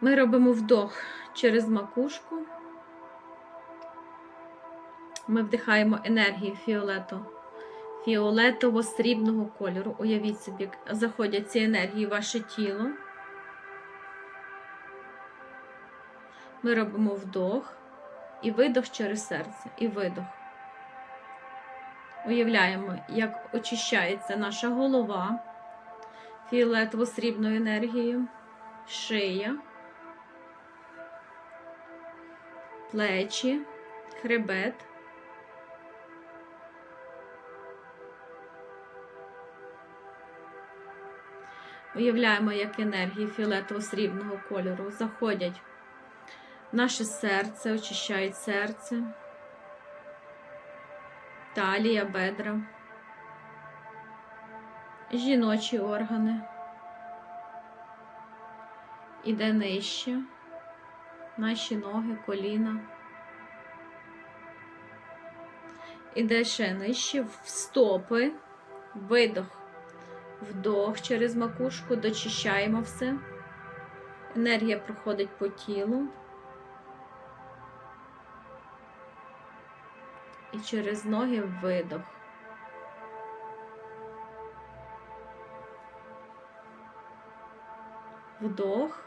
Ми робимо вдох через макушку. Ми вдихаємо енергію фіолету, фіолетово-срібного кольору. Уявіть собі, як заходять ці енергії в ваше тіло. Ми робимо вдох і видох через серце, і видох. Уявляємо, як очищається наша голова фіолетово-срібною енергією, шия, плечі, хребет. Уявляємо, як енергії фіолетово-срібного кольору заходять в наше серце, очищають серце, талія, бедра, жіночі органи. Іде нижче, наші ноги, коліна. Іде ще нижче в стопи, видох, вдох через макушку, дочищаємо все. Енергія проходить по тілу. І через ноги видох. Вдох.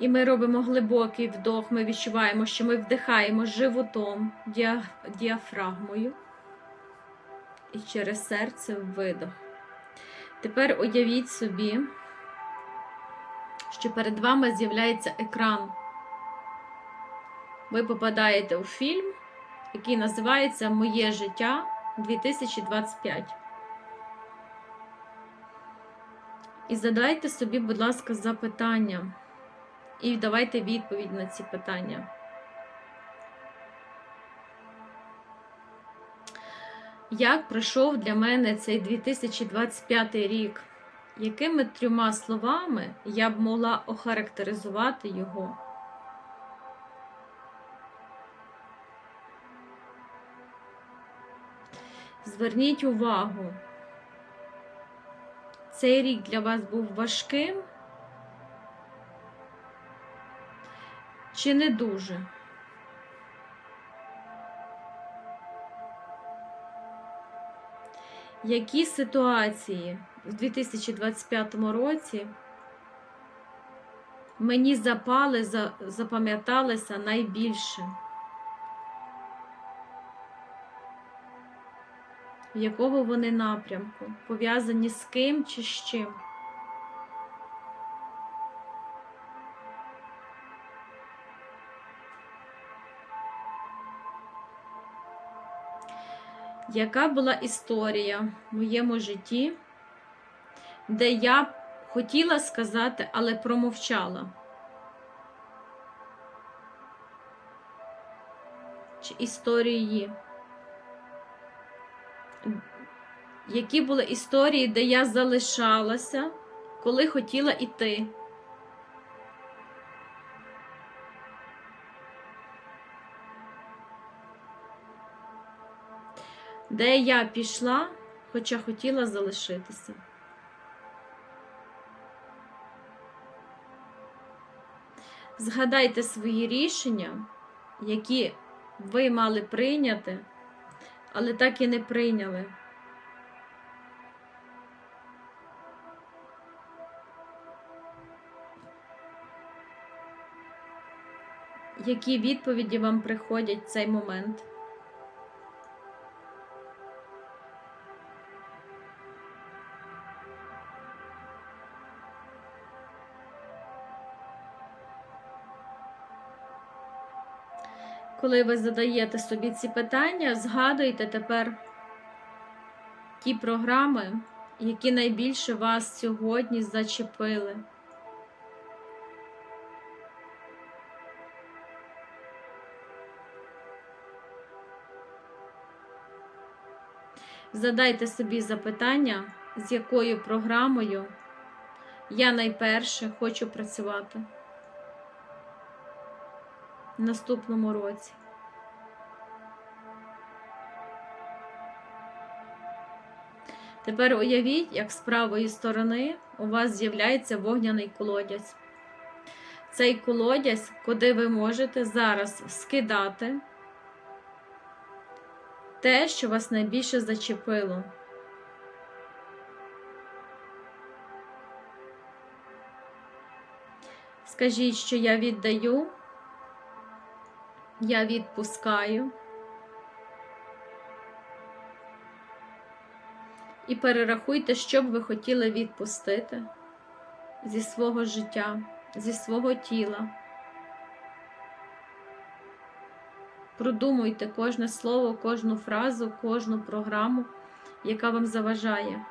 І ми робимо глибокий вдох. Ми відчуваємо, що ми вдихаємо животом, діафрагмою. І через серце видох. Тепер уявіть собі, що перед вами з'являється екран. Ви попадаєте у фільм, який називається Моє життя 2025. І задайте собі, будь ласка, запитання. І давайте відповідь на ці питання. Як пройшов для мене цей 2025 рік? Якими трьома словами я б могла охарактеризувати його? Зверніть увагу, цей рік для вас був важким чи не дуже? Які ситуації в 2025 році мені запали, запам'яталися найбільше? В якого вони напрямку? Пов'язані з ким чи з чим? Яка була історія в моєму житті, де я хотіла сказати, але промовчала? Чи історії? Які були історії, де я залишалася, коли хотіла йти? Де я пішла, хоча хотіла залишитися? Згадайте свої рішення, які ви мали прийняти, але так і не прийняли. Які відповіді вам приходять в цей момент? Коли ви задаєте собі ці питання, згадуйте тепер ті програми, які найбільше вас сьогодні зачепили. Задайте собі запитання, з якою програмою я найперше хочу працювати в наступному році. Тепер уявіть, як з правої сторони у вас з'являється вогняний колодязь. цей колодязь, куди ви можете зараз скидати те, що вас найбільше зачепило. Скажіть, що я віддаю, я відпускаю. І перерахуйте, що б ви хотіли відпустити зі свого життя, зі свого тіла. Продумуйте кожне слово, кожну фразу, кожну програму, яка вам заважає.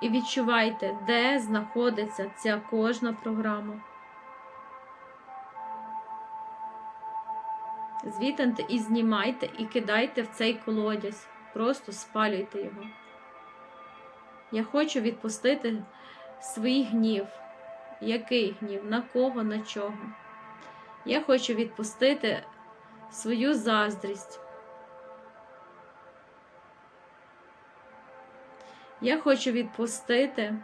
І відчувайте, де знаходиться ця кожна програма. Звітанте і знімайте, і кидайте в цей колодязь. Просто спалюйте його. Я хочу відпустити свій гнів. Який гнів? На кого, на чого? Я хочу відпустити свою заздрість. Я хочу відпустити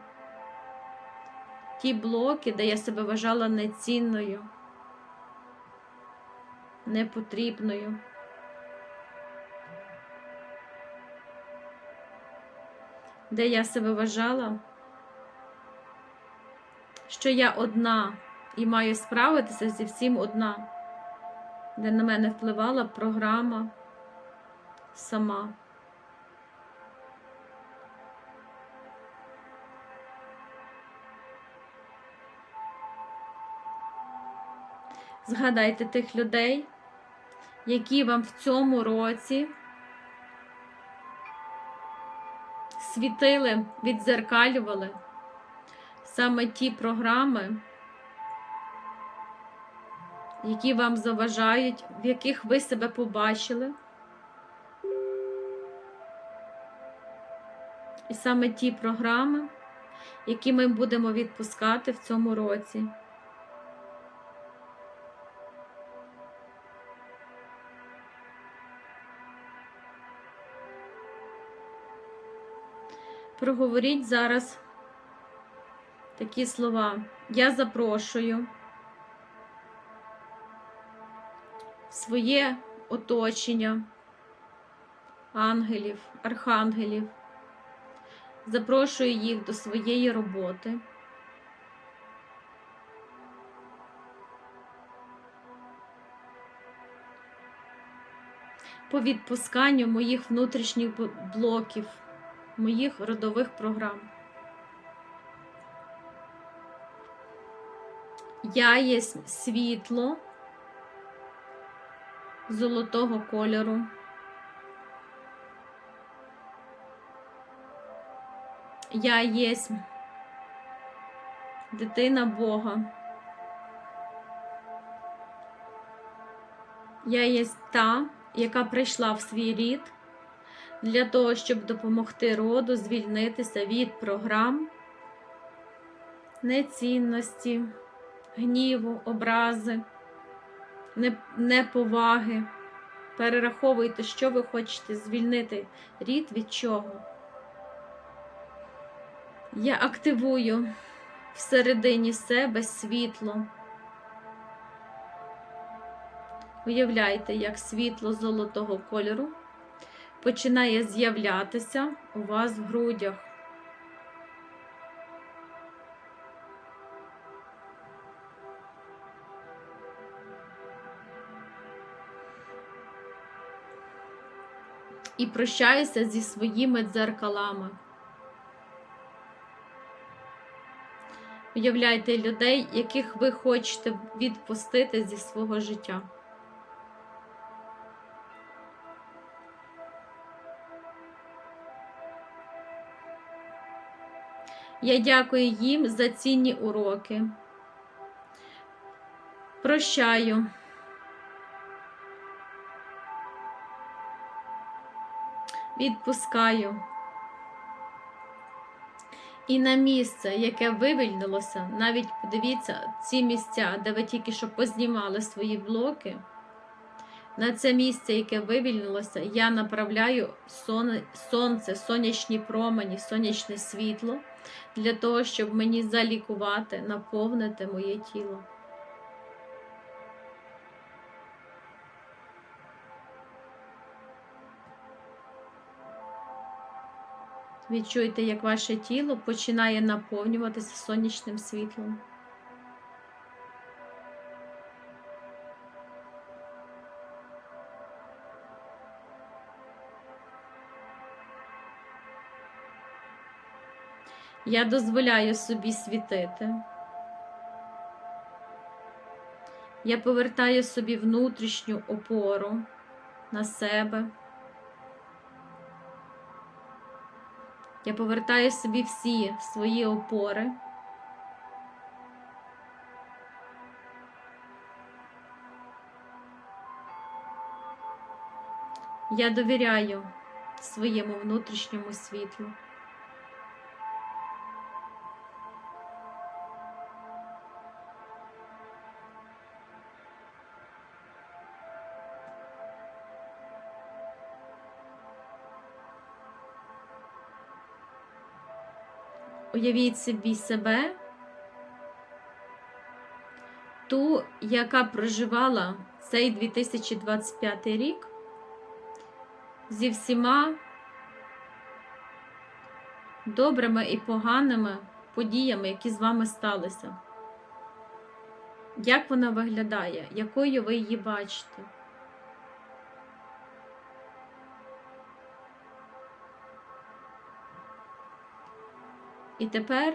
ті блоки, де я себе вважала нецінною, непотрібною. Де я себе вважала, що я одна і маю справитися зі всім одна, де на мене впливала програма сама. Згадайте тих людей, які вам в цьому році світили, відзеркалювали саме ті програми, які вам заважають, в яких ви себе побачили. І саме ті програми, які ми будемо відпускати в цьому році. Проговоріть зараз такі слова. Я запрошую в своє оточення ангелів, архангелів. Запрошую їх до своєї роботи. По відпусканню моїх внутрішніх блоків, моїх родових програм. Я є світло золотого кольору. Я єсть дитина Бога. Я єсть та, яка прийшла в свій рід для того, щоб допомогти роду звільнитися від програм, нецінності, гніву, образи, неповаги. Перераховуйте, що ви хочете звільнити рід від чого. Я активую всередині себе світло. Уявляйте, як світло золотого кольору починає з'являтися у вас в грудях. І прощаюся зі своїми дзеркалами. Уявляйте людей, яких ви хочете відпустити зі свого життя. Я дякую їм за цінні уроки. Прощаю. Відпускаю. І на місце, яке вивільнилося, навіть подивіться, ці місця, де ви тільки що познімали свої блоки, на це місце, яке вивільнилося, я направляю сонце, сонячні промені, сонячне світло, для того, щоб мені залікувати, наповнити моє тіло. Відчуйте, як ваше тіло починає наповнюватися сонячним світлом. Я дозволяю собі світити. Я повертаю собі внутрішню опору на себе. Я повертаю собі всі свої опори. Я довіряю своєму внутрішньому світлу. Уявіть собі себе, ту, яка проживала цей 2025 рік зі всіма добрими і поганими подіями, які з вами сталися. Як вона виглядає, якою ви її бачите? І тепер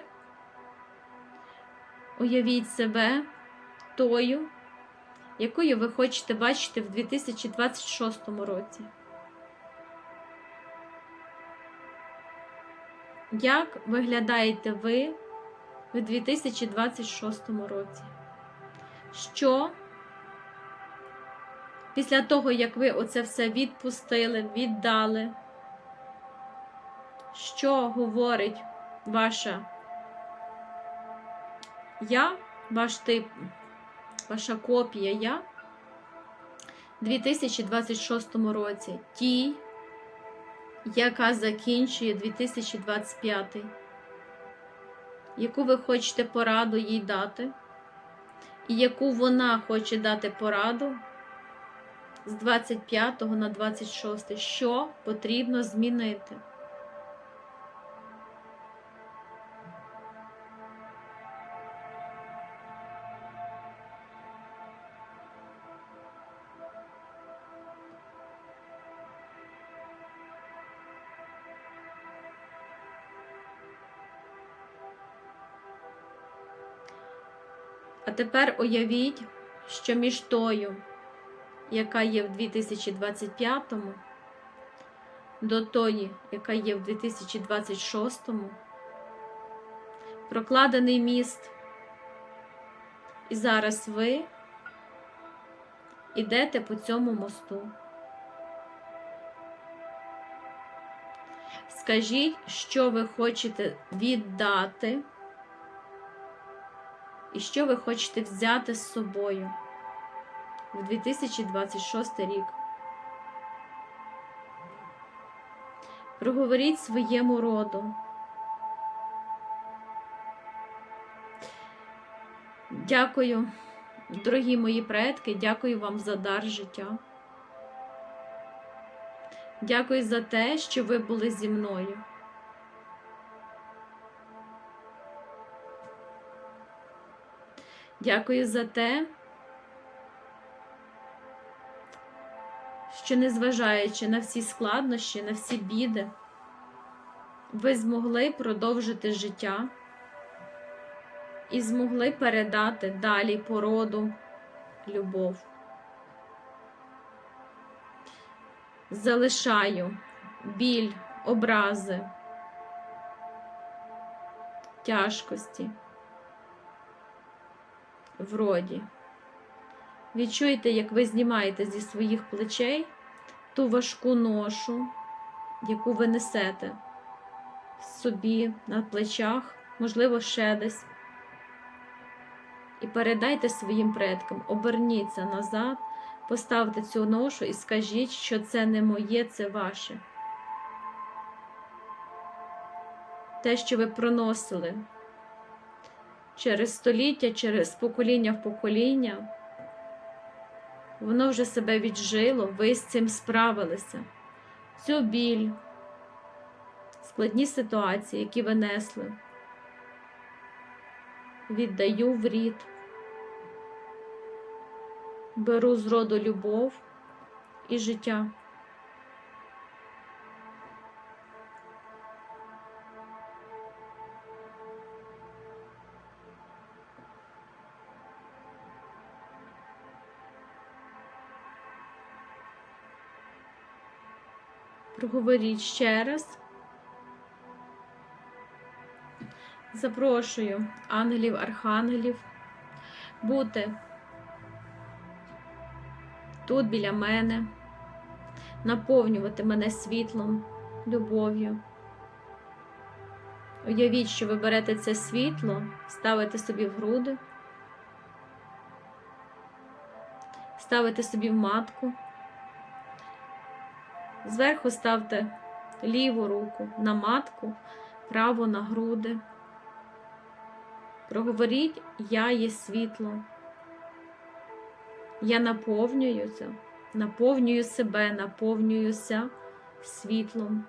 уявіть себе тою, якою ви хочете бачити в 2026 році. Як виглядаєте ви в 2026 році? Що після того, як ви оце все відпустили, віддали, що говорить ваша я, ваш тип, ваша копія я в 2026 році, тій, яка закінчує 2025, яку ви хочете пораду їй дати, і яку вона хоче дати пораду з 25 на 26, що потрібно змінити. А тепер уявіть, що між тою, яка є в 2025, до тої, яка є в 2026, прокладений міст. І зараз ви йдете по цьому мосту. Скажіть, що ви хочете віддати. І що ви хочете взяти з собою в 2026 рік? Проговоріть своєму роду. Дякую, дорогі мої предки, дякую вам за дар життя. Дякую за те, що ви були зі мною. Дякую за те, що, незважаючи на всі складнощі, на всі біди, ви змогли продовжити життя і змогли передати далі породу любов. Залишаю біль, образи, тяжкості вроді. Відчуєте, як ви знімаєте зі своїх плечей ту важку ношу, яку ви несете собі на плечах, можливо, ще десь. І передайте своїм предкам, оберніться назад, поставте цю ношу і скажіть, що це не моє, це ваше. те, що ви проносили через століття, через покоління в покоління, воно вже себе віджило, ви з цим справилися. Цю біль, складні ситуації, які ви несли, віддаю в рід, беру з роду любов і життя. Проговоріть ще раз. Запрошую ангелів, архангелів бути тут біля мене, наповнювати мене світлом, любов'ю. Уявіть, що ви берете це світло, ставите собі в груди, ставите собі в матку. Зверху ставте ліву руку на матку, праву на груди. Проговоріть, я є світло. Я наповнююся, наповнюю себе, наповнююся світлом.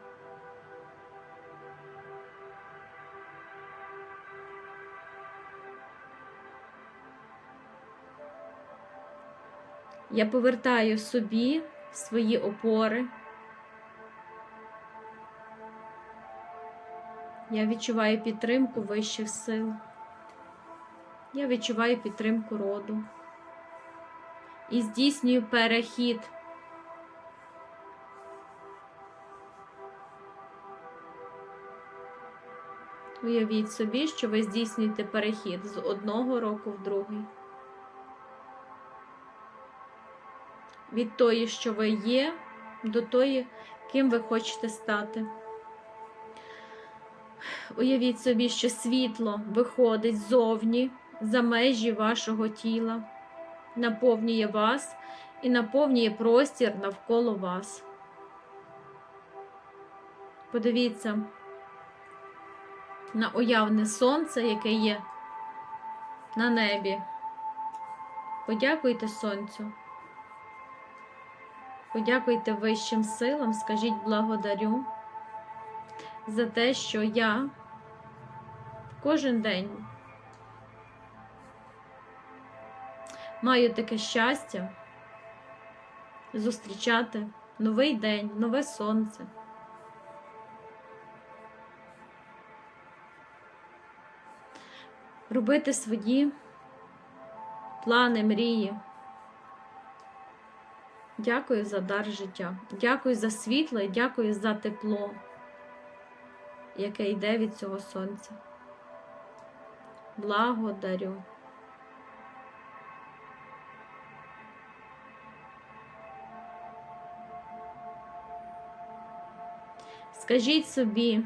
Я повертаю собі свої опори. Я відчуваю підтримку вищих сил. Я відчуваю підтримку роду. І здійснюю перехід. Уявіть собі, що ви здійснюєте перехід з одного року в другий. Від тої, що ви є, до тої, ким ви хочете стати. Уявіть собі, що світло виходить ззовні, за межі вашого тіла, наповнює вас і наповнює простір навколо вас. Подивіться на уявне сонце, яке є на небі. Подякуйте сонцю. Подякуйте вищим силам, скажіть благодарю за те, що я кожен день маю таке щастя зустрічати новий день, нове сонце. Робити свої плани, мрії. Дякую за дар життя. Дякую за світло і дякую за тепло, яке йде від цього сонця. Благодарю. Скажіть собі,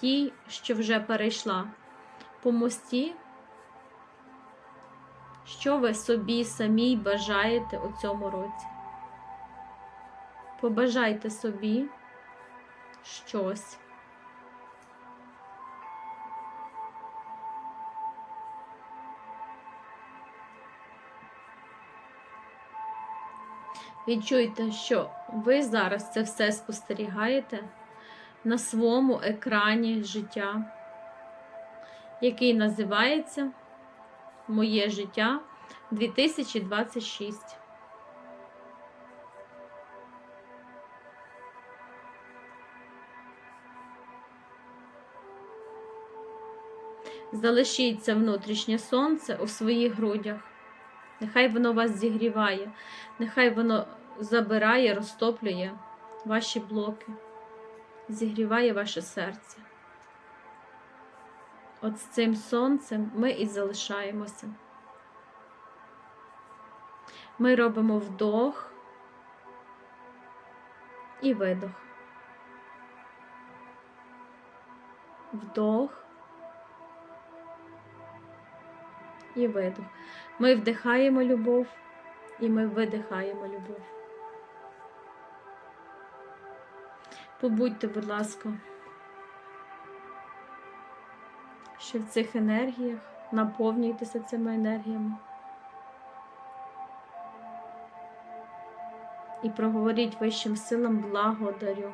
ті, що вже перейшла по мості, що ви собі самій бажаєте у цьому році? Побажайте собі щось. Відчуйте, що ви зараз це все спостерігаєте на своєму екрані життя, який називається Моє життя 2026. Залишіть це внутрішнє сонце у своїх грудях. Нехай воно вас зігріває, нехай воно забирає, розтоплює ваші блоки, зігріває ваше серце. От з цим сонцем ми і залишаємося. Ми робимо вдох і видох. Вдох і видох. Ми вдихаємо любов і ми видихаємо любов. Побудьте, будь ласка, ще в цих енергіях, наповнюйтеся цими енергіями. І проговоріть вищим силам благодарю.